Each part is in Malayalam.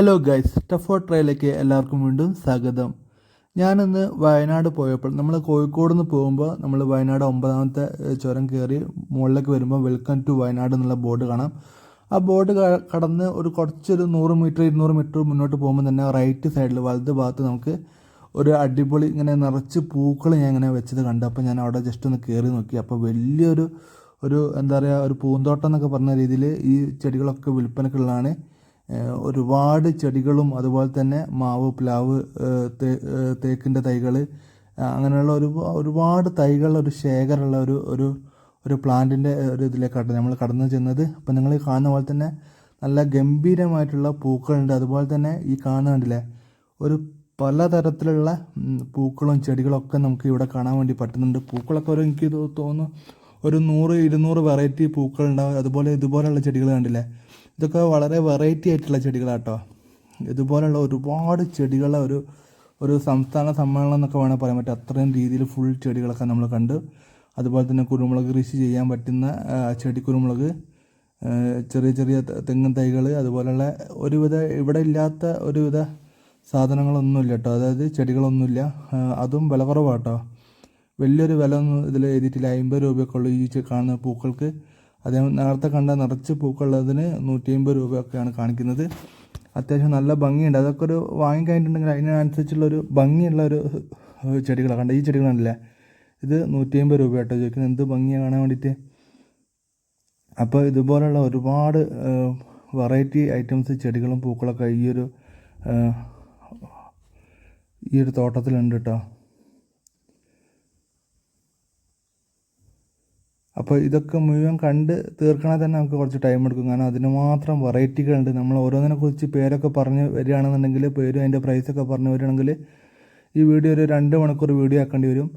ഹലോ ഗൈസ് ടഫോ ട്രയിലേക്ക് എല്ലാവർക്കും വീണ്ടും സ്വാഗതം. ഞാനിന്ന് വയനാട് പോയപ്പോൾ നമ്മൾ കോഴിക്കോട് നിന്ന് പോകുമ്പോൾ നമ്മൾ വയനാട് ഒമ്പതാമത്തെ ചുരം കയറി മുകളിലേക്ക് വരുമ്പോൾ വെൽക്കം ടു വയനാട് എന്നുള്ള ബോർഡ് കാണാം. ആ ബോർഡ് കടന്ന് ഒരു കുറച്ചൊരു നൂറ് മീറ്റർ ഇരുന്നൂറ് മീറ്റർ മുന്നോട്ട് പോകുമ്പോൾ തന്നെ റൈറ്റ് സൈഡിൽ വലത് ഭാഗത്ത് നമുക്ക് ഒരു അടിപൊളി ഇങ്ങനെ നിറച്ച് പൂക്കൾ ഞാൻ ഇങ്ങനെ വെച്ചത് കണ്ടു. അപ്പോൾ ഞാൻ അവിടെ ജസ്റ്റ് ഒന്ന് കയറി നോക്കി. അപ്പോൾ വലിയൊരു ഒരു എന്താ പറയുക ഒരു പൂന്തോട്ടം എന്നൊക്കെ പറഞ്ഞ രീതിയിൽ ഈ ചെടികളൊക്കെ വിൽപ്പനക്കുള്ളതാണ്. ഒരുപാട് ചെടികളും അതുപോലെ തന്നെ മാവ് പ്ലാവ് തേക്കിന്റെ തൈകൾ അങ്ങനെയുള്ള ഒരു ഒരുപാട് തൈകൾ ഒരു ശേഖരമുള്ള ഒരു ഒരു ഒരു പ്ലാന്റിന്റെ ഒരു ഇതിലേക്കാണ് നമ്മൾ കടന്നു ചെന്നത്. അപ്പം നിങ്ങൾ കാണുന്ന പോലെ തന്നെ നല്ല ഗംഭീരമായിട്ടുള്ള പൂക്കളുണ്ട്. അതുപോലെ തന്നെ ഈ കാണുന്ന കണ്ടില്ലേ ഒരു പലതരത്തിലുള്ള പൂക്കളും പൂക്കളും ചെടികളൊക്കെ നമുക്ക് ഇവിടെ കാണാൻ വേണ്ടി പറ്റുന്നുണ്ട്. പൂക്കളൊക്കെ ഒരു എനിക്ക് തോന്നുന്നു ഒരു നൂറ് ഇരുന്നൂറ് വെറൈറ്റി പൂക്കളുണ്ടാവും. അതുപോലെ ഇതുപോലെയുള്ള ചെടികൾ കണ്ടില്ലേ ഇതൊക്കെ വളരെ വെറൈറ്റി ആയിട്ടുള്ള ചെടികളാട്ടോ. ഇതുപോലുള്ള ഒരുപാട് ചെടികളെ ഒരു ഒരു സംസ്ഥാന സമ്മേളനം എന്നൊക്കെ വേണമെങ്കിൽ പറയാൻ പറ്റും. അത്രയും രീതിയിൽ ഫുൾ ചെടികളൊക്കെ നമ്മൾ കണ്ട് അതുപോലെ തന്നെ കുരുമുളക് കൃഷി ചെയ്യാൻ പറ്റുന്ന ചെടി കുരുമുളക് ചെറിയ ചെറിയ തെങ്ങൻ തെങ്ങും തൈകൾ അതുപോലുള്ള ഒരുവിധ ഇവിടെ ഇല്ലാത്ത ഒരുവിധ സാധനങ്ങളൊന്നുമില്ല കേട്ടോ അതായത് ചെടികളൊന്നുമില്ല അതും വില കുറവാട്ടോ വലിയൊരു വില ഒന്നും ഇതിൽ എഴുതിയിട്ടില്ല. അമ്പത് രൂപയൊക്കെ ഉള്ളൂ ഈ കാണുന്ന പൂക്കൾക്ക്. അതേ നേരത്തെ കണ്ട നിറച്ച് പൂക്കളുള്ളതിന് നൂറ്റി അമ്പത് രൂപയൊക്കെയാണ് കാണിക്കുന്നത്. അത്യാവശ്യം നല്ല ഭംഗിയുണ്ട്. അതൊക്കെ ഒരു വാങ്ങിക്കഴിഞ്ഞിട്ടുണ്ടെങ്കിൽ അതിനനുസരിച്ചുള്ളൊരു ഭംഗിയുള്ള ഒരു ചെടികളാണ്. കണ്ട ഈ ചെടികൾ കണ്ടില്ലേ ഇത് നൂറ്റി അമ്പത് രൂപ കേട്ടോ ചോദിക്കുന്നത്. എന്ത് ഭംഗിയാണ് കാണാൻ വേണ്ടിയിട്ട്? അപ്പോൾ ഇതുപോലുള്ള ഒരുപാട് വെറൈറ്റി ഐറ്റംസ് ചെടികളും പൂക്കളൊക്കെ ഈ ഒരു ഈ ഒരു തോട്ടത്തിലുണ്ട് കേട്ടോ അപ്പോൾ ഇതൊക്കെ മുഴുവൻ കണ്ട് തീർക്കണേ തന്നെ നമുക്ക് കുറച്ച് ടൈം എടുക്കും. കാരണം അതിന് മാത്രം വെറൈറ്റികളുണ്ട് നമ്മൾ ഓരോന്നിനെ കുറിച്ച് പേരൊക്കെ പറഞ്ഞ് വരികയാണെന്നുണ്ടെങ്കിൽ പേരും അതിന്റെ പ്രൈസൊക്കെ പറഞ്ഞ് വരികയാണെങ്കിൽ ഈ വീഡിയോ ഒരു രണ്ട് മണിക്കൂർ വീഡിയോ ആക്കേണ്ടി വരും.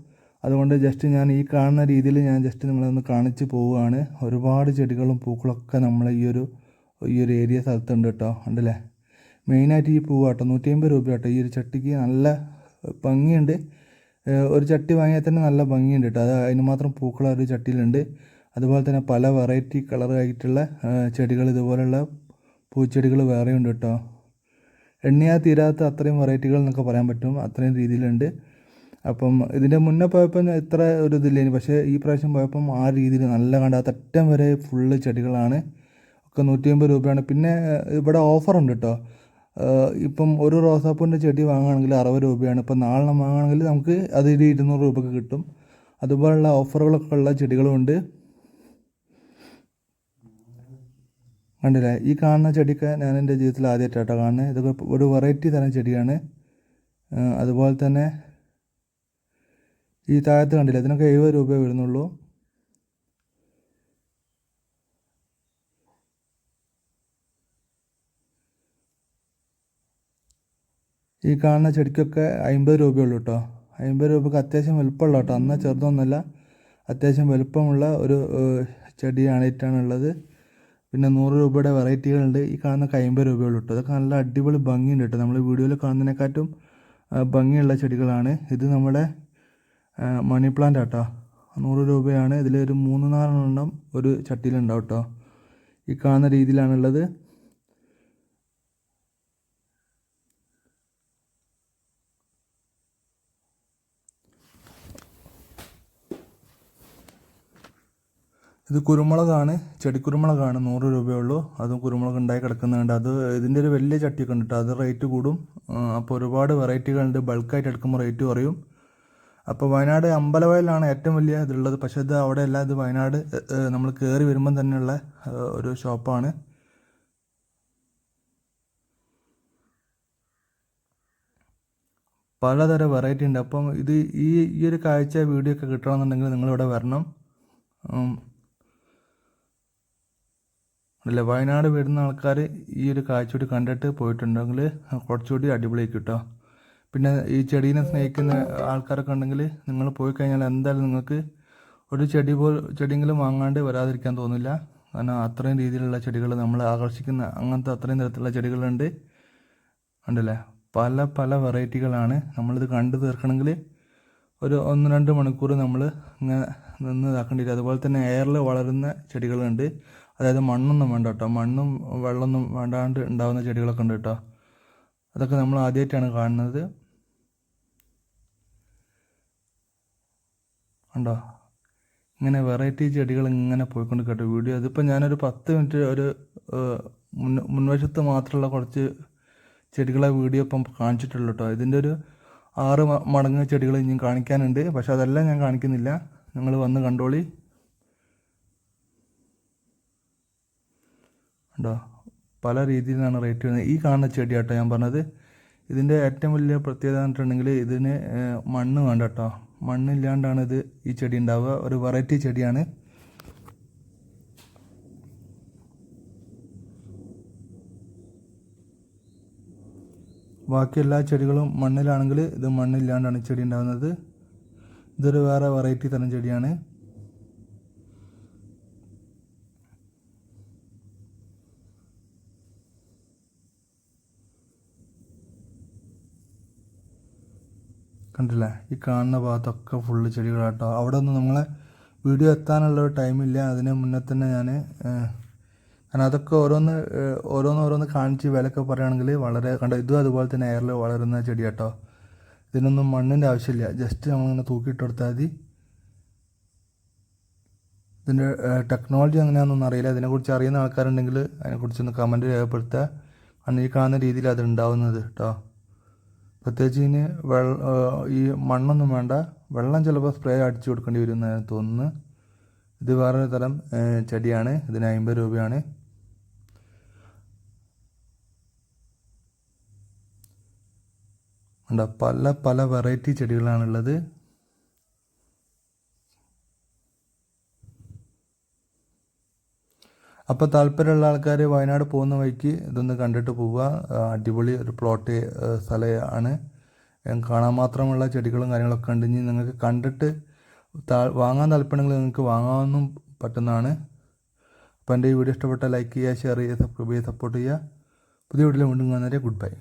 അതുകൊണ്ട് ജസ്റ്റ് ഞാൻ ഈ കാണുന്ന രീതിയിൽ ഞാൻ ജസ്റ്റ് നിങ്ങളൊന്ന് കാണിച്ച് പോവുകയാണ്. ഒരുപാട് ചെടികളും പൂക്കളൊക്കെ നമ്മൾ ഈ ഒരു ഈ ഒരു ഏരിയ സ്ഥലത്തുണ്ട് കേട്ടോ. ഉണ്ടല്ലേ മെയിനായിട്ട് ഈ പൂവാട്ടോ. നൂറ്റി അമ്പത് രൂപ കേട്ടോ ഈ ഒരു ചട്ടിക്ക് നല്ല ഭംഗിയുണ്ട്. ഒരു ചട്ടി വാങ്ങിയാൽ തന്നെ നല്ല ഭംഗിയുണ്ട് കേട്ടോ. അത് അതിന് മാത്രം പൂക്കൾ ഒരു ചട്ടിയിലുണ്ട്. അതുപോലെ തന്നെ പല വെറൈറ്റി കളറായിട്ടുള്ള ചെടികൾ ഇതുപോലുള്ള പൂച്ചെടികൾ വേറെയുണ്ട് കേട്ടോ. എണ്ണിയാൽ തീരാത്ത അത്രയും വെറൈറ്റികൾ എന്നൊക്കെ പറയാൻ പറ്റും. അത്രയും രീതിയിലുണ്ട്. അപ്പം ഇതിന്റെ മുന്നേ പോയപ്പോൾ ഇത്ര ഒരു ഇതില്ലേനി പക്ഷേ ഈ പ്രാവശ്യം പോയപ്പം ആ രീതിയിൽ നല്ല കണ്ടാത്ത അറ്റം വരെ ഫുള്ള് ചെടികളാണ്. ഒക്കെ നൂറ്റി അമ്പത് രൂപയാണ്. പിന്നെ ഇവിടെ ഓഫറുണ്ട് കേട്ടോ. ഇപ്പം ഒരു റോസാപ്പൂവിന്റെ ചെടി വാങ്ങുകയാണെങ്കിൽ അറുപത് രൂപയാണ്. ഇപ്പം നാലെണ്ണം വാങ്ങുകയാണെങ്കിൽ നമുക്ക് അത് ഒരു ഇരുന്നൂറ് രൂപയ്ക്ക് കിട്ടും. അതുപോലുള്ള ഓഫറുകളൊക്കെ ഉള്ള ചെടികളുമുണ്ട്. കണ്ടില്ലേ? ഈ കാണുന്ന ചെടിയൊക്കെ ഞാൻ എന്റെ ജീവിതത്തിൽ ആദ്യമായിട്ടാട്ടോ കാണുന്നത്. ഇതൊക്കെ ഒരു വെറൈറ്റി തരം ചെടിയാണ്. അതുപോലെ തന്നെ ഈ താഴത്ത് കണ്ടില്ല? ഇതിനൊക്കെ എഴുപത് രൂപയേ വരുന്നുള്ളൂ. ഈ കാണുന്ന ചെടിക്കൊക്കെ അമ്പത് രൂപയുള്ളൂ കേട്ടോ. അമ്പത് രൂപക്ക് അത്യാവശ്യം വലുപ്പമുള്ള കേട്ടോ. എന്നാൽ ചെറുതൊന്നുമല്ല അത്യാവശ്യം വലുപ്പമുള്ള ഒരു ചെടിയാണ് ഉള്ളത് പിന്നെ നൂറ് രൂപയുടെ വെറൈറ്റികളുണ്ട്. ഈ കാണുന്നൊക്കെ അമ്പത് രൂപയുള്ളൂ കേട്ടോ. അതൊക്കെ നല്ല അടിപൊളി ഭംഗിയുണ്ട് കേട്ടോ. നമ്മൾ വീഡിയോയിൽ കാണുന്നതിനെക്കാട്ടും ഭംഗിയുള്ള ചെടികളാണ്. ഇത് നമ്മുടെ മണി പ്ലാന്റ് ആട്ടോ. നൂറ് രൂപയാണ്. ഇതിലൊരു മൂന്ന് നാലെണ്ണം ഒരു ചട്ടിയിലുണ്ടാവും കേട്ടോ. ഈ കാണുന്ന രീതിയിലാണുള്ളത്. ഇത് കുരുമുളകാണ് ചെടിക്കുരുമുളകാണ് നൂറ് രൂപയേ ഉള്ളൂ അതും കുരുമുളക് ഉണ്ടായി കിടക്കുന്നുണ്ട്. അത് ഇതിന്റെ ഒരു വലിയ ചട്ടിയൊക്കെ ഉണ്ട് കേട്ടോ അത് റേറ്റ് കൂടും. അപ്പോൾ ഒരുപാട് വെറൈറ്റികളുണ്ട്. ബൾക്കായിട്ട് എടുക്കുമ്പോൾ റേറ്റ് കുറയും. അപ്പോൾ വയനാട് അമ്പലവയലാണ് ഏറ്റവും വലിയ ഇതുള്ളത്. പക്ഷേ ഇത് അവിടെയല്ല. ഇത് വയനാട് നമ്മൾ കയറി വരുമ്പം തന്നെയുള്ള ഒരു ഷോപ്പാണ്. പലതരം വെറൈറ്റി ഉണ്ട്. അപ്പം ഇത് ഈ ഈ ഒരു കാഴ്ച വീഡിയോ ഒക്കെ കിട്ടണമെന്നുണ്ടെങ്കിൽ നിങ്ങളിവിടെ വരണം. അല്ല? വയനാട് വരുന്ന ആൾക്കാർ ഈ ഒരു കാഴ്ച കൂടി കണ്ടിട്ട് പോയിട്ടുണ്ടെങ്കിൽ കുറച്ചുകൂടി അടിപൊളിയായിരിക്കും കേട്ടോ. പിന്നെ ഈ ചെടീനെ സ്നേഹിക്കുന്ന ആൾക്കാരൊക്കെ ഉണ്ടെങ്കിൽ നിങ്ങൾ പോയി കഴിഞ്ഞാൽ എന്തായാലും നിങ്ങൾക്ക് ഒരു ചെടി പോ ചെടിയെങ്കിലും വാങ്ങാണ്ട് വരാതിരിക്കാൻ തോന്നില്ല. കാരണം അത്രയും രീതിയിലുള്ള ചെടികൾ നമ്മളെ ആകർഷിക്കുന്ന അങ്ങനത്തെ അത്രയും തരത്തിലുള്ള ചെടികളുണ്ട്. ഉണ്ടല്ലേ പല പല വെറൈറ്റികളാണ് നമ്മളിത് കണ്ടു തീർക്കണമെങ്കിൽ ഒരു ഒന്ന് രണ്ട് മണിക്കൂർ നമ്മൾ ഇങ്ങനെ നിന്ന് ഇതാക്കേണ്ടി വരും. അതുപോലെ തന്നെ എയറിൽ വളരുന്ന ചെടികളുണ്ട്. അതായത് മണ്ണൊന്നും വേണ്ട കേട്ടോ. മണ്ണും വെള്ളമൊന്നും വേണ്ടാണ്ട് ഉണ്ടാകുന്ന ചെടികളൊക്കെ ഉണ്ട് കേട്ടോ. അതൊക്കെ നമ്മൾ ആദ്യമായിട്ടാണ് കാണുന്നത്. ഉണ്ടോ ഇങ്ങനെ വെറൈറ്റി ചെടികൾ ഇങ്ങനെ പോയിക്കൊണ്ട് കേട്ടോ വീഡിയോ. അതിപ്പോൾ ഞാനൊരു പത്ത് മിനിറ്റ് ഒരു മുൻ മുൻവശത്ത് മാത്രമുള്ള കുറച്ച് ചെടികളെ വീഡിയോ ഇപ്പം കാണിച്ചിട്ടുള്ളൂ കേട്ടോ. ഇതിന്റെ ഒരു ആറ് മടങ്ങ് ചെടികൾ ഇനിയും കാണിക്കാനുണ്ട്. പക്ഷെ അതെല്ലാം ഞാൻ കാണിക്കുന്നില്ല. നിങ്ങൾ വന്ന് കണ്ടോളി. ഉണ്ടോ? പല രീതിയിലാണ് റേറ്റ് വരുന്നത്. ഈ കാണുന്ന ചെടി കേട്ടോ ഞാൻ പറഞ്ഞത്. ഇതിന്റെ ഏറ്റവും വലിയ പ്രത്യേകത എന്നിട്ടുണ്ടെങ്കിൽ ഇതിന് മണ്ണ് വേണ്ട കേട്ടോ മണ്ണില്ലാണ്ടാണ് ഇത് ഈ ചെടി ഉണ്ടാവുക. ഒരു വെറൈറ്റി ചെടിയാണ്. ബാക്കി എല്ലാ ചെടികളും മണ്ണിലാണെങ്കിൽ ഇത് മണ്ണില്ലാണ്ടാണ് ചെടി ഉണ്ടാകുന്നത് ഇതൊരു വേറെ വെറൈറ്റി തരം ചെടിയാണ്. കണ്ടില്ലേ? ഈ കാണുന്ന ഭാഗത്തൊക്കെ ഫുള്ള് ചെടികളാട്ടോ. അവിടെ ഒന്നും നമ്മളെ വീഡിയോ എത്താനുള്ള ടൈമില്ല അതിന് മുന്നേ തന്നെ ഞാൻ കാരണം അതൊക്കെ ഓരോന്ന് ഓരോന്ന് ഓരോന്ന് കാണിച്ച് വിലയൊക്കെ പറയുകയാണെങ്കിൽ വളരെ കണ്ട ഇതും അതുപോലെ തന്നെ എയറിൽ വളരുന്ന ചെടിയാട്ടോ. ഇതിനൊന്നും മണ്ണിന്റെ ആവശ്യമില്ല. ജസ്റ്റ് നമ്മളിങ്ങനെ തൂക്കിയിട്ട് കൊടുത്താൽ മതി. ഇതിന്റെ ടെക്നോളജി എങ്ങനെയാണെന്നൊന്നും അറിയില്ല. അതിനെക്കുറിച്ച് അറിയുന്ന ആൾക്കാരുണ്ടെങ്കിൽ അതിനെക്കുറിച്ചൊന്ന് കമന്റ് രേഖപ്പെടുത്തുക. കാരണം ഈ കാണുന്ന രീതിയിൽ അത് ഉണ്ടാവുന്നത് കേട്ടോ പ്രത്യേകിച്ച് ഇതിന് വെള്ള ഈ മണ്ണൊന്നും വേണ്ട. വെള്ളം ചിലപ്പോൾ സ്പ്രേ അടിച്ചു കൊടുക്കേണ്ടി വരും എന്ന് തോന്നുന്നു. ഇത് വേറൊരു തരം ചെടിയാണ്. ഇതിന് അമ്പത് രൂപയാണ്. ഉണ്ടോ പല പല വെറൈറ്റി ചെടികളാണുള്ളത്. അപ്പോൾ താല്പര്യമുള്ള ആൾക്കാർ വയനാട് പോകുന്ന വഴിക്ക് ഇതൊന്ന് കണ്ടിട്ട് പോവുക. അടിപൊളി ഒരു പ്ലോട്ട് സ്ഥലമാണ്. കാണാൻ മാത്രമുള്ള ചെടികളും കാര്യങ്ങളൊക്കെ ഉണ്ട്. ഇനി നിങ്ങൾക്ക് കണ്ടിട്ട് താ വാങ്ങാൻ താല്പര്യമുണ്ടെങ്കിൽ നിങ്ങൾക്ക് വാങ്ങാമെന്നും പറ്റുന്നതാണ്. അപ്പോൾ എന്റെ ഈ വീഡിയോ ഇഷ്ടപ്പെട്ട ലൈക്ക് ചെയ്യുക ഷെയർ ചെയ്യുക സബ്സ്ക്രൈബ് ചെയ്യുക സപ്പോർട്ട് ചെയ്യുക. പുതിയ വീഡിയോയിൽ വീണ്ടും കാണുന്നവരെ ഗുഡ് ബൈ